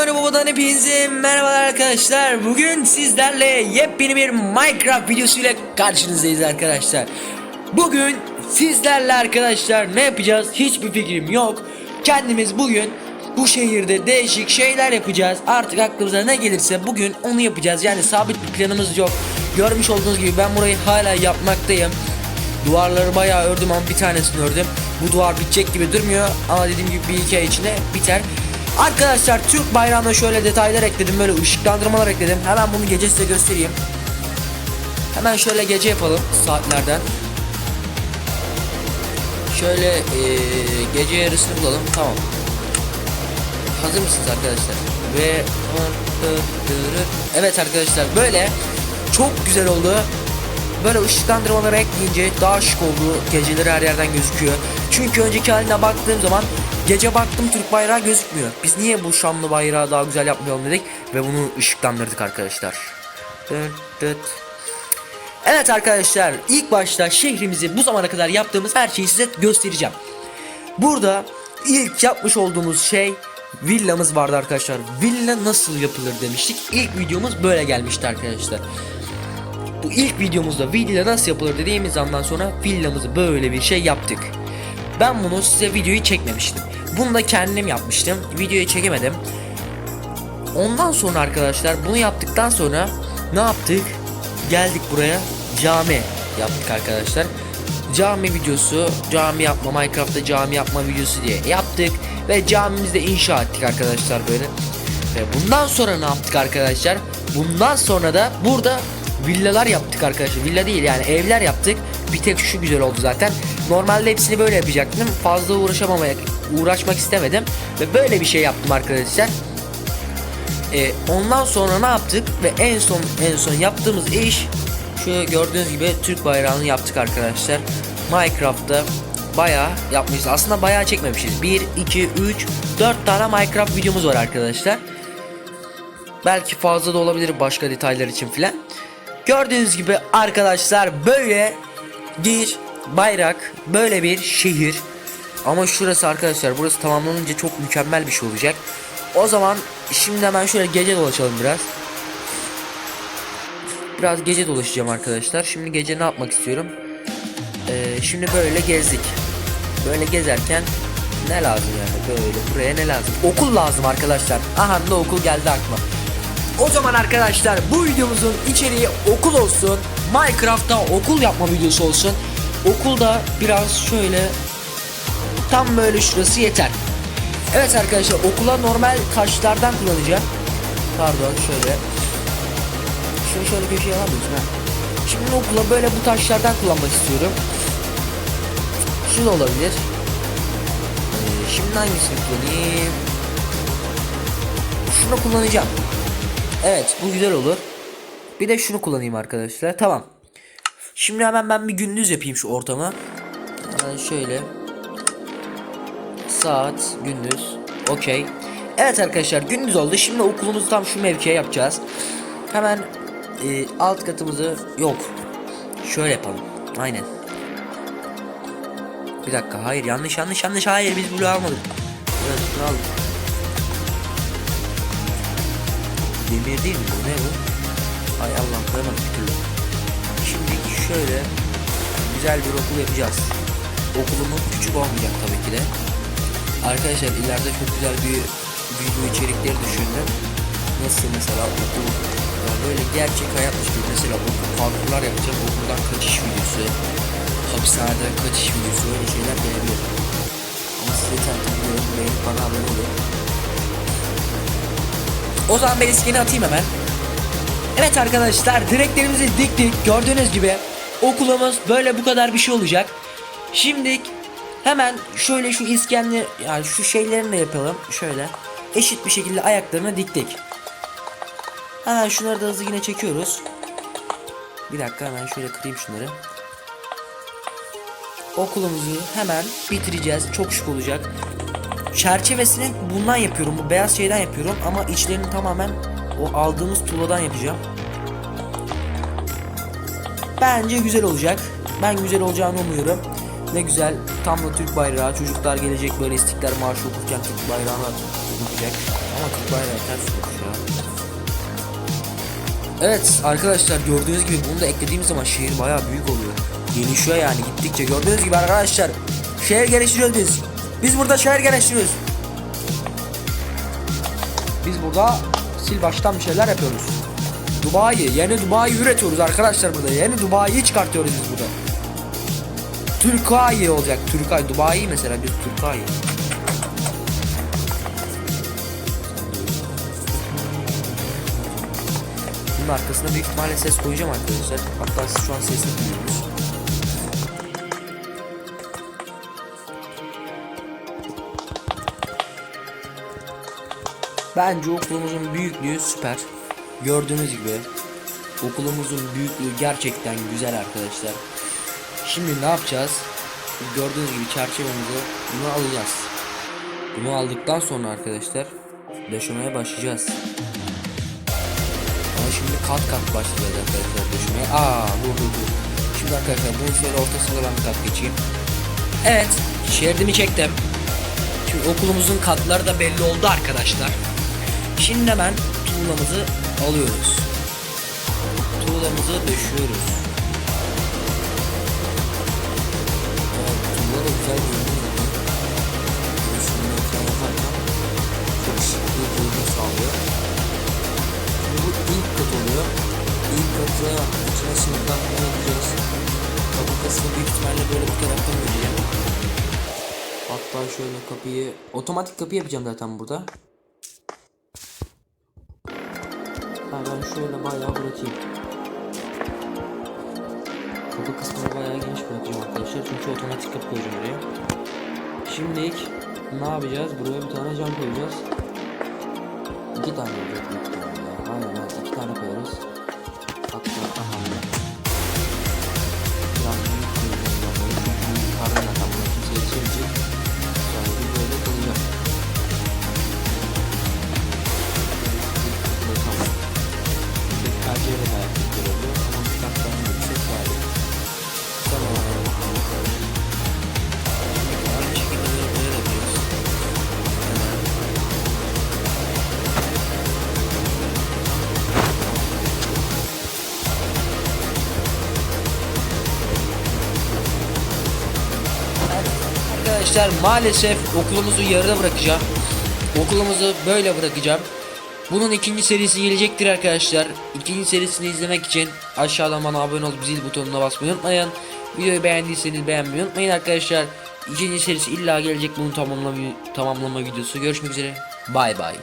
Merhaba babadan hepinize merhabalar arkadaşlar. Bugün sizlerle yepyeni bir Minecraft videosuyla karşınızdayız arkadaşlar. Bugün sizlerle arkadaşlar ne yapacağız hiçbir fikrim yok. Kendimiz bugün bu şehirde değişik şeyler yapacağız. Artık aklımıza ne gelirse bugün onu yapacağız. Yani sabit bir planımız yok. Görmüş olduğunuz gibi ben burayı hala yapmaktayım. Duvarları bayağı ördüm ama bir tanesini ördüm. Bu duvar bitecek gibi durmuyor ama dediğim gibi bir iki ay içinde biter. Arkadaşlar Türk bayrağına şöyle detaylar ekledim böyle ışıklandırmalar ekledim. Hemen bunu gece size göstereyim. Hemen şöyle gece yapalım saatlerden. Şöyle eee, gece yarısını bulalım tamam. Hazır mısınız arkadaşlar? Ve Evet arkadaşlar böyle çok güzel oldu. Böyle ışıklandırmaları ekleyince daha şık oldu. Geceleri her yerden gözüküyor. Çünkü önceki haline baktığım zaman gece baktım Türk bayrağı gözükmüyor. Biz niye bu şamlı bayrağı daha güzel yapmayalım dedik ve bunu ışıklandırdık arkadaşlar. Dıt dıt. Evet arkadaşlar ilk başta şehrimizi bu zamana kadar yaptığımız her şeyi size göstereceğim. Burada ilk yapmış olduğumuz şey villamız vardı arkadaşlar. Villa nasıl yapılır demiştik. İlk videomuz böyle gelmişti arkadaşlar. Bu ilk videomuzda villa nasıl yapılır dediğimiz andan sonra villamızı böyle bir şey yaptık. Ben bunu size videoyu çekmemiştim. Bunu da kendim yapmıştım. Videoyu çekemedim. Ondan sonra arkadaşlar bunu yaptıktan sonra ne yaptık? Geldik buraya cami yaptık arkadaşlar. Cami videosu, cami yapma, Minecraft'ta cami yapma videosu diye yaptık ve camimizi de inşa ettik arkadaşlar böyle. Ve bundan sonra ne yaptık arkadaşlar? Bundan sonra da burada villalar yaptık arkadaşlar. Villa değil yani evler yaptık. Bir tek şu güzel oldu zaten. Normalde hepsini böyle yapacaktım. Fazla uğraşamamaya uğraşmak istemedim ve böyle bir şey yaptım arkadaşlar. E, ondan sonra ne yaptık ve en son en son yaptığımız iş şu gördüğünüz gibi Türk bayrağını yaptık arkadaşlar. Minecraft'ta bayağı yapmışız. Aslında bayağı çekmemişiz. 1 2 3 4 tane Minecraft videomuz var arkadaşlar. Belki fazla da olabilir başka detaylar için filan. Gördüğünüz gibi arkadaşlar böyle bir bayrak, böyle bir şehir. Ama şurası arkadaşlar burası tamamlanınca çok mükemmel bir şey olacak. O zaman şimdi hemen şöyle gece dolaşalım biraz. Biraz gece dolaşacağım arkadaşlar. Şimdi gece ne yapmak istiyorum? Ee, şimdi böyle gezdik. Böyle gezerken ne lazım yani böyle buraya ne lazım? Okul lazım arkadaşlar. Aha da okul geldi aklıma. O zaman arkadaşlar bu videomuzun içeriği okul olsun. Minecraft'ta okul yapma videosu olsun. Okulda biraz şöyle tam böyle şurası yeter. Evet arkadaşlar okula normal taşlardan kullanacağım. Pardon şöyle. Şunu şöyle köşeye alamıyorsun ha. Şimdi okula böyle bu taşlardan kullanmak istiyorum. Şu da olabilir. Ee, şimdi hangisini kullanayım? Şunu kullanacağım. Evet bu güzel olur. Bir de şunu kullanayım arkadaşlar. Tamam. Şimdi hemen ben bir gündüz yapayım şu ortamı. Hemen şöyle. Saat gündüz. Okey. Evet arkadaşlar gündüz oldu. Şimdi okulumuzu tam şu mevkiye yapacağız. Hemen e, alt katımızı yok. Şöyle yapalım. Aynen. Bir dakika hayır yanlış yanlış yanlış hayır biz bunu almadık. Evet şunu aldık. Demir değil mi bu ne bu? Ay Allah koyamadık bir türlü. Şimdi şöyle güzel bir okul yapacağız. Okulumuz küçük olmayacak tabii ki de. Arkadaşlar ileride çok güzel bir video içerikleri düşündüm. Nasıl mesela okul yani böyle gerçek hayatmış gibi mesela okul parkurlar yapacağım okuldan kaçış videosu hapishaneden kaçış videosu öyle şeyler gelebilir. Ama size tanıtımıyorum beğenip bana abone olun. O zaman ben iskini atayım hemen. Evet arkadaşlar direklerimizi diktik. Gördüğünüz gibi okulumuz böyle bu kadar bir şey olacak. Şimdi hemen şöyle şu iskenli yani şu şeylerini de yapalım. Şöyle eşit bir şekilde ayaklarını diktik. Hemen şunları da hızlı yine çekiyoruz. Bir dakika hemen şöyle kırayım şunları. Okulumuzu hemen bitireceğiz. Çok şık olacak. Çerçevesini bundan yapıyorum. Bu beyaz şeyden yapıyorum ama içlerini tamamen o aldığımız tuğladan yapacağım. Bence güzel olacak. Ben güzel olacağını umuyorum. Ne güzel tam da Türk bayrağı. Çocuklar gelecek böyle istiklal marşı okurken Türk bayrağını okuyacak. Ama Türk bayrağı ters tutmuş ya. Evet arkadaşlar gördüğünüz gibi bunu da eklediğimiz zaman şehir bayağı büyük oluyor. Gelişiyor yani gittikçe gördüğünüz gibi arkadaşlar. Şehir geliştiriyoruz biz. Biz burada şehir geliştiriyoruz. Biz burada sil baştan bir şeyler yapıyoruz. Dubai, yeni Dubai üretiyoruz arkadaşlar burada. Yeni Dubai'yi çıkartıyoruz biz burada. Türkiye olacak. Türkiye, Dubai mesela biz Türkiye. Bunun arkasına büyük ihtimalle ses koyacağım arkadaşlar. Hatta siz şu an sesini duyuyorsunuz. Bence okulumuzun büyüklüğü süper. Gördüğünüz gibi okulumuzun büyüklüğü gerçekten güzel arkadaşlar. Şimdi ne yapacağız? Gördüğünüz gibi çerçevemizi bunu alacağız. Bunu aldıktan sonra arkadaşlar döşemeye başlayacağız. Ama şimdi kat kat başlayacağız arkadaşlar döşemeye. Aa dur dur dur. Şimdi arkadaşlar bunun şöyle ortasına ben bir kat geçeyim. Evet şeridimi çektim. Şimdi okulumuzun katları da belli oldu arkadaşlar. Şimdi hemen tuğlamızı alıyoruz. Tuğlamızı döşüyoruz. Güzel kat oluyor. İlk katı içine sınıftan koyacağız. Kapı kısmı büyük ihtimalle böyle bir taraftan vereceğim. Hatta şöyle kapıyı otomatik kapı yapacağım zaten burada. Ha ben şöyle bayağı bırakayım. Kapı kısmını bayağı geniş bırakacağım arkadaşlar çünkü otomatik kapı koyacağım oraya. Şimdi ilk ne yapacağız? Buraya bir tane cam koyacağız. İki tane olacak Arkadaşlar maalesef okulumuzu yarıda bırakacağım. Okulumuzu böyle bırakacağım. Bunun ikinci serisi gelecektir arkadaşlar. İkinci serisini izlemek için aşağıdan bana abone olup zil butonuna basmayı unutmayın. Videoyu beğendiyseniz beğenmeyi unutmayın arkadaşlar. İkinci serisi illa gelecek bunun tamamlama, tamamlama videosu. Görüşmek üzere. Bay bay.